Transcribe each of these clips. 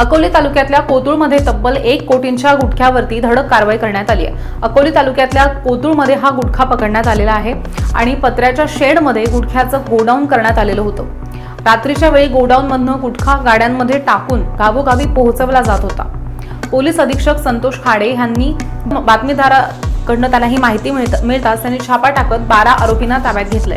अकोले तालुक्यातल्या कोतुळमध्ये तब्बल एक कोटींच्या गुटख्यावरती धडक कारवाई करण्यात आली आहे. अकोले तालुक्यातल्या कोतुळमध्ये हा गुटखा पकडण्यात आलेला आहे आणि पत्र्याच्या शेडमध्ये गुटख्याचं गोडाऊन करण्यात आलेलं होतं. रात्रीच्या वेळी गोडाऊनमधनं गुटखा गाड्यांमध्ये टाकून गावोगावी पोहोचवला जात होता. पोलीस अधीक्षक संतोष खाडे यांनी बातमीदाराकडनं त्यांना ही माहिती मिळत मिळताच त्यांनी छापा टाकत बारा आरोपींना ताब्यात घेतलंय.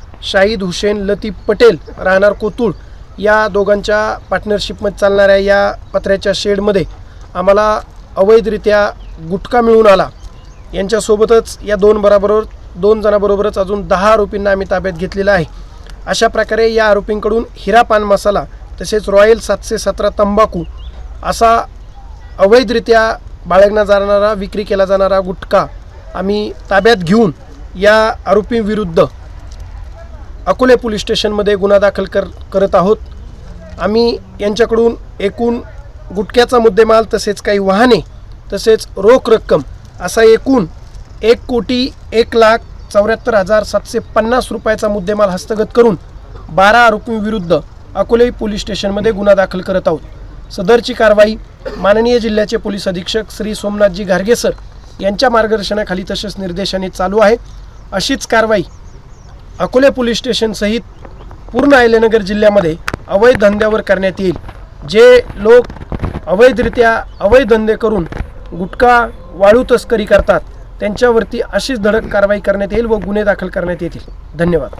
शाहिद हुसेन लतीफ पटेल राहणार कोतुळ या दोघांच्या पार्टनरशिपमध्ये चालणाऱ्या या पत्र्याच्या शेडमध्ये आम्हाला अवैधरित्या गुटखा मिळून आला. यांच्यासोबतच या दोन बराबरोबर दोन जणांबरोबरच अजून दहा आरोपींना आम्ही ताब्यात घेतलेला आहे. अशा प्रकारे या आरोपींकडून हिरा पान मसाला तसेच रॉयल सातशे सतरा तंबाखू असा अवैधरित्या बाळगला जाणारा विक्री केला जाणारा गुटखा आम्ही ताब्यात घेऊन या आरोपींविरुद्ध अकोले पोलीस स्टेशनमध्ये गुन्हा दाखल कर करत आहोत. आम्ही यांच्याकडून एकूण गुटख्याचा मुद्देमाल तसेच काही वाहने तसेच रोख रक्कम असा एकूण एक कोटी एक लाख चौऱ्याहत्तर हजार सातशे पन्नास रुपयाचा मुद्देमाल हस्तगत करून बारा आरोपींविरुद्ध अकोले पोलीस स्टेशनमध्ये गुन्हा दाखल करत आहोत. सदरची कारवाई माननीय जिल्ह्याचे पोलीस अधीक्षक श्री सोमनाथजी घारगेसर यांच्या मार्गदर्शनाखाली तसेच निर्देशाने चालू आहे. अशीच कारवाई अकोले पोलीस स्टेशनसहित पूर्ण अहिल्यानगर जिल्ह्यामध्ये अवैध धंद्यावर करण्यात येईल. जे लोक अवैधरित्या अवैध धंदे करून गुटखा वाळू तस्करी करतात त्यांच्यावरती अशीच धडक कारवाई करण्यात येईल व गुन्हे दाखल करण्यात येतील. धन्यवाद.